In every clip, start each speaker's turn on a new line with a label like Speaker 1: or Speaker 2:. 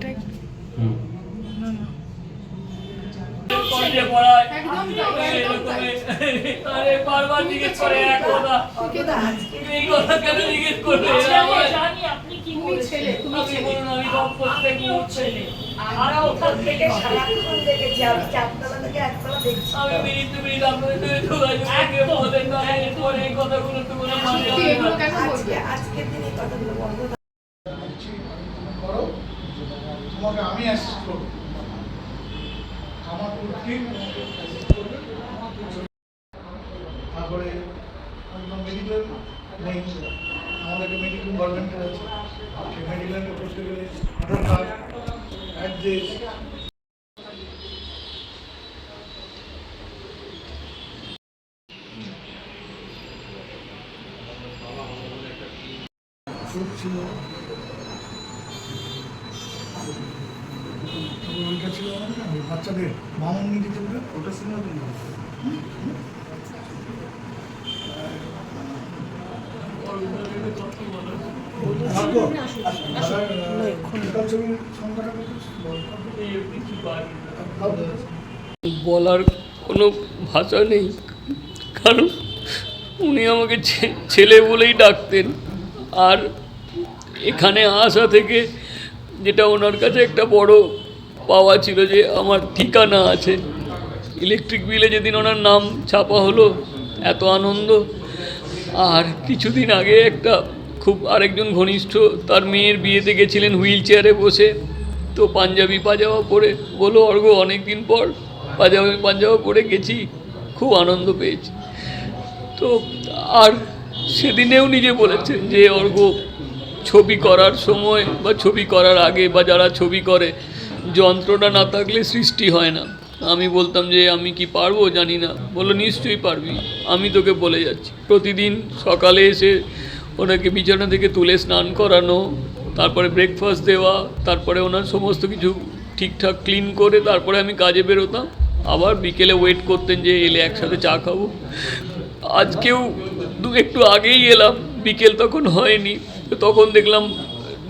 Speaker 1: এটা
Speaker 2: হুম
Speaker 1: না না
Speaker 3: করে
Speaker 4: আপনি কি?
Speaker 1: ছেলে তুমি
Speaker 3: বলুন আমি সব প্রত্যেক মুহূর্তে
Speaker 4: আমরা ওখান থেকে
Speaker 5: সারাক্ষণ দেখেছি আমি চারতলা থেকে একতলা দেখছি
Speaker 3: আমি মিনিট টু মিনিট আপনাদের সাথে যোগাযোগ রেখে বলেন না এরপরে এই কথাগুলো তো কোনো মানে
Speaker 5: আজকে আজকের দিনে কথাগুলো বন্ধ
Speaker 6: করো তোমাকে আমি অ্যাসিস্ট করব, আমার তোমাকে করবে। তারপরে মেডিকেল নেই আমাদের একটা মেডিকেল গভর্নমেন্টের আছে। সেই মেডিকেলটা করতে গেলে আধার কার্ড ছিল বাচ্চাদের ওটা ছিল
Speaker 3: বলার কোনো ভাষা নেই, কারণ উনি আমাকে ছেলে বলেই ডাকতেন। আর এখানে আসা থেকে যেটা ওনার কাছে একটা বড় পাওয়া ছিল যে আমার ঠিকানা আছে। ইলেকট্রিক বিলে যেদিন ওনার নাম ছাপা হলো, এত আনন্দ। আর কিছুদিন আগে একটা খুব আরেকজন ঘনিষ্ঠ তার মেয়ের বিয়েতে গেছিলেন হুইল চেয়ারে বসে, তো পাঞ্জাবি পাজামা পরে বলো অর্ঘ অনেক দিন পর পাঞ্জাবি পাঞ্জামা পরে গেছি, খুব আনন্দ পেয়েছি। তো আর সেদিনেও নিজে বলেছেন যে অর্ঘ ছবি করার সময় বা ছবি করার আগে বা যারা ছবি করে যন্ত্রটা না থাকলে সৃষ্টি হয় না। আমি বলতাম যে, আমি কি পারব? জানি না। বলল, নিশ্চয়ই পারবি। আমি তোকে বলে যাচ্ছি। প্রতিদিন সকালে এসে ওনাকে বিছানা থেকে তুলে স্নান করানো, তারপরে ব্রেকফাস্ট দেওয়া, তারপরে ওনার সমস্ত কিছু ঠিকঠাক ক্লিন করে, তারপরে আমি কাজে বেরোতাম। আবার বিকেলে ওয়েট করতেন যে, এলে একসাথে চা খাব। আজকেও একটু আগেই এলাম, বিকেল তখন হয়নি। তখন দেখলাম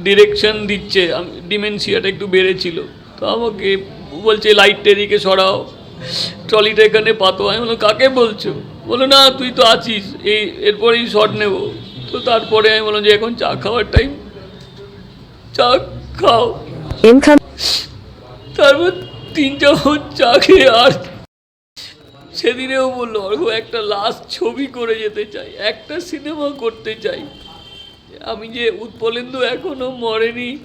Speaker 3: ডিরেকশন দিচ্ছে আমি ডিমেনশিয়াটা একটু বেড়েছিল। তো আমাকে বলছে লাইটটা এদিকে সরাও। ট্রলিটা এখানে পাতো। আমি বললাম কাকে বলছো? বলো না তুই তো আছিস। এই এরপরেই শট নেব। তো তারপরে আমি বললাম যে এখন চা খাওয়ার টাইম চা খাও। তারপর তিন চামচ চা খেয়ে আর সেদিনেও বলল অর্ঘ একটা লাস্ট ছবি করে যেতে চাই একটা সিনেমা করতে চাই। আমি যে উৎপলেন্দু এখনও মরেনি,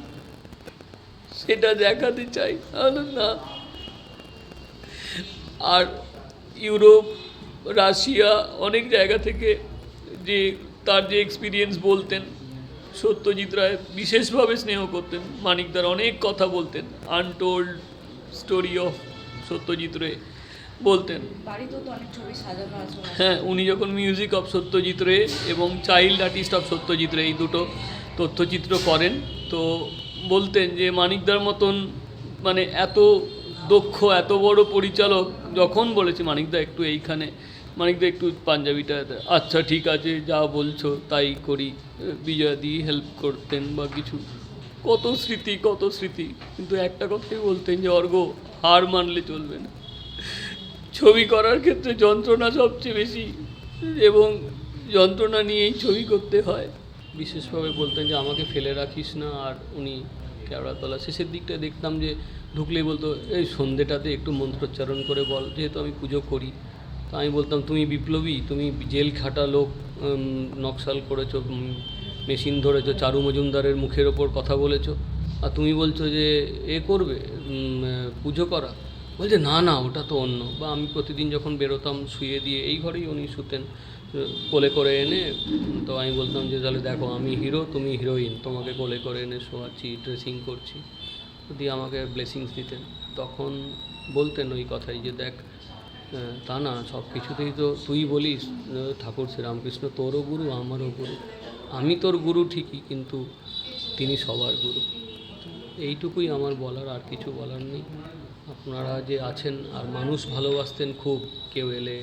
Speaker 3: সেটা দেখাতে চাই। না। আর ইউরোপ, রাশিয়া অনেক জায়গা থেকে যে তার যে এক্সপিরিয়েন্স বলতেন, সত্যজিৎ রায় বিশেষভাবে স্নেহ করতেন। মানিকদার অনেক কথা বলতেন। আনটোল্ড স্টোরি অফ সত্যজিৎ রে। বলতেন। হ্যাঁ উনি যখন মিউজিক অফ সত্যজিৎ রে এবং চাইল্ড আর্টিস্ট অফ সত্যজিৎ রে এই দুটো তথ্যচিত্র করেন তো বলতেন যে মানিকদার মতন মানে এত দক্ষ এত বড় পরিচালক যখন বলেছে মানিকদা একটু এইখানে মানিকদা একটু পাঞ্জাবিটা আচ্ছা ঠিক আছে যা বলছো তাই করি বিজয়াদি হেল্প করতেন বা কিছু। কত স্মৃতি কত স্মৃতি। কিন্তু একটা কথাই বলতেন যে অর্ঘ হার মানলে চলবে না। ছবি করার ক্ষেত্রে যন্ত্রণা সবচেয়ে বেশি এবং যন্ত্রণা নিয়েই ছবি করতে হয়। বিশেষভাবে বলতেন যে, আমাকে ফেলে রাখিস না। আর উনি কেওড়াতলা শেষের দিকটা দেখতাম যে, ঢুকলেই বলতো, এই সন্ধেটাতে একটু মন্ত্রোচ্চারণ করে বল, যেহেতু আমি পুজো করি। তো আমি বলতাম, তুমি বিপ্লবী, তুমি জেল খাটা লোক নকশাল করেছ মেশিন ধরেছো, চারু মজুমদারের মুখের ওপর কথা বলেছ। আর তুমি বলছো যে, এ করবে পুজো করা। বলছে, না না, ওটা তো অন্য। বা আমি প্রতিদিন যখন বেরোতাম শুয়ে দিয়ে, এই ঘরেই উনি শুতেন কোলে করে এনে, তো আমি বলতাম যে, তাহলে দেখো, আমি হিরো, তুমি হিরোইন, তোমাকে কোলে করে এনে শোয়াচ্ছি ড্রেসিং করছি। দিয়ে আমাকে ব্লেসিংস দিতেন। তখন বলতেন ওই কথাই যে, দেখ তা না, সব কিছুতেই তো তুই বলিস ঠাকুর শ্রীরামকৃষ্ণ তোরও গুরু, আমারও গুরু। আমি তোর গুরু ঠিকই, কিন্তু তিনি সবার গুরু। এইটুকুই আমার বলার, আর কিছু বলার নেই। আপনারা যে আছেন আর মানুষ ভালোবাসতেন খুব, কেউ এলে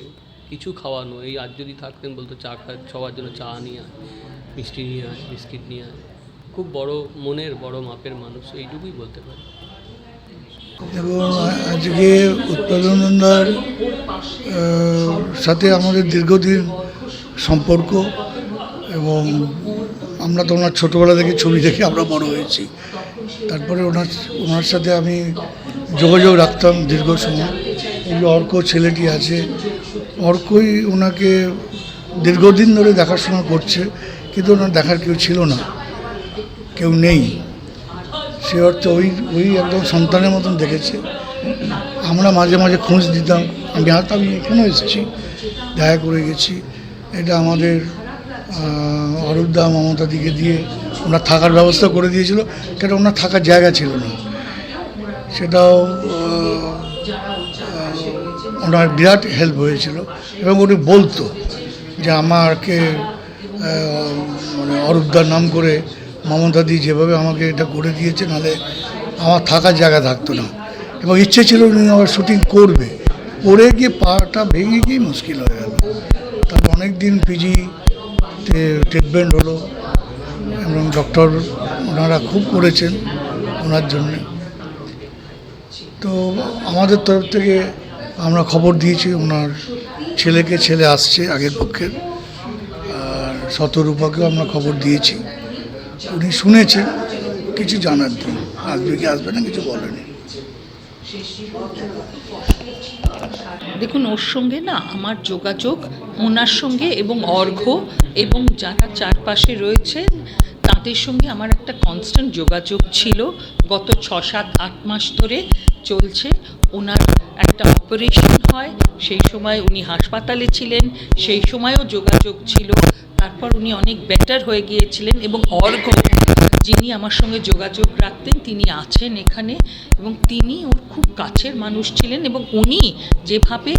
Speaker 3: কিছু খাওয়ানো, এই আজ যদি থাকতেন বলতো চা খা, সবার জন্য চা নিয়ে আয়, মিষ্টি নিয়ে আয়, বিস্কিট নিয়ে আয়। খুব বড় মনের, বড় মাপের মানুষ, এইটুকুই বলতে পারি।
Speaker 6: এবং আজকে উৎপাদনদার সাথে আমাদের দীর্ঘদিন সম্পর্ক এবং আমরা তো ওনার ছোটোবেলা থেকে ছবি দেখে আমরা বড় হয়েছি। তারপরে ওনার ওনার সাথে আমি যোগাযোগ রাখতাম দীর্ঘ সময়। এই যে অর্ক ছেলেটি আছে, অর্কই ওনাকে দীর্ঘদিন ধরে দেখাশোনা করছে, কিন্তু ওনার দেখার কেউ ছিল না, কেউ নেই। সে অর্থে ওই ওই একদম সন্তানের মতন দেখেছে। আমরা মাঝে মাঝে খোঁজ দিতাম আমি হাত আমি এখানেও এসেছি, দেখা করে গেছি। এটা আমাদের অরূপদা মমতা দিকে দিয়ে ওনার থাকার ব্যবস্থা করে দিয়েছিল, কেন ওনার থাকার জায়গা ছিল না। সেটাও ওনার বিরাট হেল্প হয়েছিল এবং উনি বলতো যে আমাকে মানে অরূপদার নাম করে মমতা দি যেভাবে আমাকে এটা করে দিয়েছে, নাহলে আমার থাকার জায়গা থাকতো না। এবং ইচ্ছে ছিল উনি আবার শুটিং করবে। করে গিয়ে পাটা ভেঙে গিয়ে মুশকিল হয়ে গেল। তারপর অনেক দিন পিজিতে ট্রিটমেন্ট হলো এবং ডক্টর ওনারা খুব করেছেন ওনার জন্যে। তো আমাদের তরফ থেকে আমরা খবর দিয়েছি, ওনার ছেলেকে, ছেলে আসছে আগের পক্ষের আর শতরূপাকেও আমরা খবর দিয়েছি। উনি শুনেছেন, কিছু জানার নেই। আসবে কি আসবে না, কিছু বলেনি।
Speaker 2: দেখুন, ওর সঙ্গে না আমার যোগাযোগ, ওনার সঙ্গে এবং অর্ঘ্য এবং যারা চারপাশে রয়েছেন, তাদের সঙ্গে আমার একটা কনস্ট্যান্ট যোগাযোগ ছিল। গত ছ সাত আট মাস ধরে চলছে। ওনার একটা অপারেশন হয়। সেই সময় উনি হাসপাতালে ছিলেন। সেই সময়ও যোগাযোগ ছিল। তারপর উনি অনেক বেটার হয়ে গিয়েছিলেন এবং অর্ঘ্য যিনি আমার সঙ্গে যোগাযোগ রাখতেন, তিনি আছেন এখানে এবং তিনি ওর খুব কাছের মানুষ ছিলেন এবং উনি যেভাবে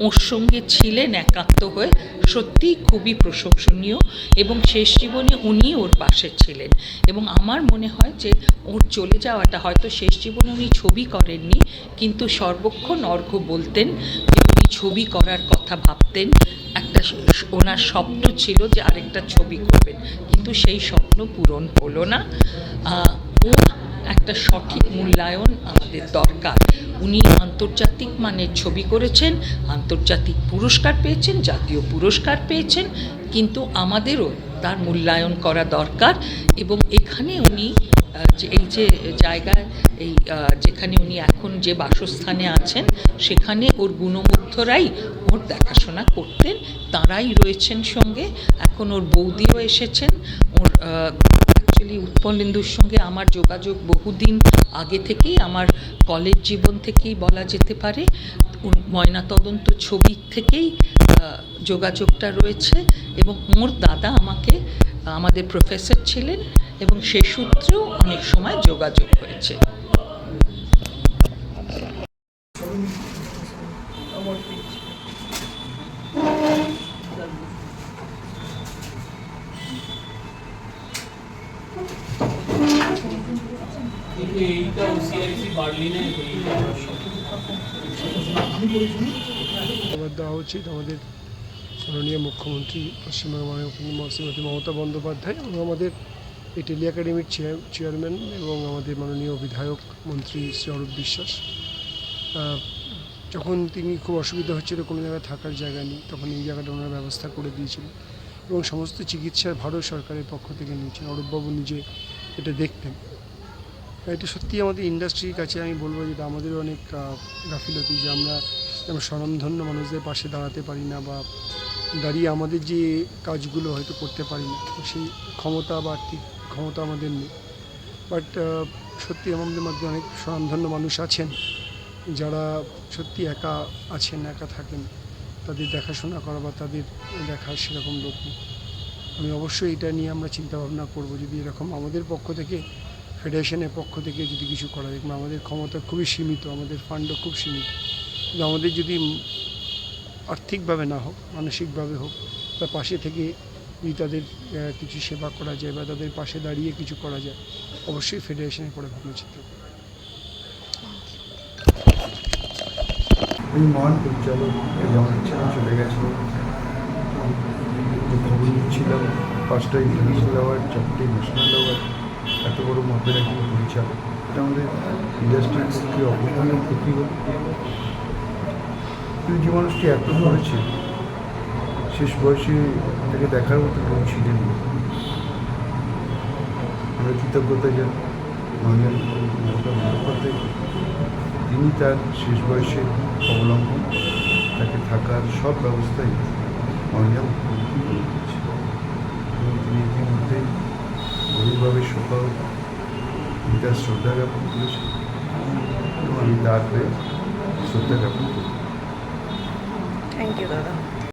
Speaker 2: ওর সঙ্গে ছিলেন একাত্ম হয়ে, সত্যিই খুবই প্রশংসনীয় এবং শেষ জীবনে উনি ওর পাশে ছিলেন। এবং আমার মনে হয় যে ওর চলে যাওয়াটা হয়তো শেষ জীবনে উনি ছবি করেননি, কিন্তু সর্বক্ষণ অর্ঘ্য বলতেন যে উনি ছবি করার কথা ভাবতেন। একটা ওনার স্বপ্ন ছিল যে আরেকটা ছবি করবেন। কিন্তু সেই স্বপ্ন পূরণ হলো না। একটা সঠিক মূল্যায়ন আমাদের দরকার। উনি আন্তর্জাতিক মানের ছবি করেছেন, আন্তর্জাতিক পুরস্কার পেয়েছেন, জাতীয় পুরস্কার পেয়েছেন। কিন্তু আমাদেরও তার মূল্যায়ন করা দরকার এবং এখানে উনি এই যে জায়গায়, এই যেখানে উনি এখন যে বাসস্থানে আছেন, সেখানে ওর গুণমুগ্ধরাই ওর দেখাশোনা করতেন, তারাই রয়েছেন সঙ্গে। এখন ওর বৌদিও এসেছেন। ওর অ্যাকচুয়ালি উৎপলেন্দুর সঙ্গে আমার যোগাযোগ বহুদিন আগে থেকেই, আমার কলেজ জীবন থেকেই বলা যেতে পারে। ময়নাতদন্ত ছবি থেকেই যোগাযোগটা রয়েছে এবং ওর দাদা আমাকে আমাদের প্রফেসর ছিলেন এবং সে সূত্রেও অনেক সময় যোগাযোগ হয়েছে।
Speaker 3: এইটা ওসিআইসি বার্লিনে
Speaker 7: দেওয়া উচিত আমাদের মাননীয় মুখ্যমন্ত্রী, পশ্চিমবঙ্গ মাননীয় মুখ্যমন্ত্রী শ্রীমতী মমতা বন্দ্যোপাধ্যায় এবং আমাদের এই টেলি একাডেমির চেয়ার চেয়ারম্যান এবং আমাদের মাননীয় বিধায়ক মন্ত্রী শ্রী অরূপ বিশ্বাস। যখন তিনি খুব অসুবিধা হচ্ছিল, কোনো জায়গায় থাকার জায়গা নেই, তখন এই জায়গাটা ওনার ব্যবস্থা করে দিয়েছিলেন এবং সমস্ত চিকিৎসার ভারত সরকারের পক্ষ থেকে নিয়েছেন। অরূপবাবু নিজে এটা দেখতেন। এটা সত্যি আমাদের ইন্ডাস্ট্রির কাছে আমি বলব যেটা আমাদেরও অনেক গাফিলতি যে আমরা যেমন স্বনামধন্য মানুষদের পাশে দাঁড়াতে পারি না বা দাঁড়িয়ে আমাদের যে কাজগুলো হয়তো করতে পারি না সেই ক্ষমতা বা আর্থিক ক্ষমতা আমাদের নেই। বাট সত্যি আমাদের মধ্যে অনেক স্বনামধন্য মানুষ আছেন, যারা সত্যি একা আছেন, একা থাকেন। তাদের দেখাশোনা করা বা তাদের দেখার সেরকম লোক নেই। আমি অবশ্যই এটা নিয়ে আমরা চিন্তা ভাবনা করব, যদি এরকম আমাদের পক্ষ থেকে ফেডারেশনের পক্ষ থেকে যদি কিছু করা যায় আমাদের ক্ষমতা খুবই সীমিত, আমাদের ফান্ডও খুব সীমিত, কিন্তু আমাদের যদি আর্থিকভাবে না হোক, মানসিকভাবে হোক, বা পাশে থেকে যদি তাদের কিছু সেবা করা যায়, বা তাদের পাশে দাঁড়িয়ে কিছু করা যায়, অবশ্যই ফেডারেশনের ভাবনা চিন্তা করব।
Speaker 8: এই মহান যেমন চলে গেছে খবর পাঁচটা ইন্টারন্যাশনাল অ্যাওয়ার্ড চারটে ন্যাশনাল অ্যাওয়ার্ড একজন পরিচালক এটা আমাদের ইন্ডাস্ট্রির পক্ষে অপমানের ক্ষতি হল কিন্তু যে মানুষটি এত করেছে শেষ বয়সে তাকে দেখার মতো কেউ ছিলেন আমরা কৃতজ্ঞতা জানি মাননীয় মমতা বন্দ্যোপাধ্যায়। তিনি তার শেষ বয়সে অবলম্বন তাকে থাকার সব ব্যবস্থাই মাননীয় মুখ্যমন্ত্রী করে দিয়েছে এবং তিনি ইতিমধ্যে গভীরভাবে শোকাও তার শ্রদ্ধা জ্ঞাপন করেছেন এবং আমি তার হয়ে শ্রদ্ধা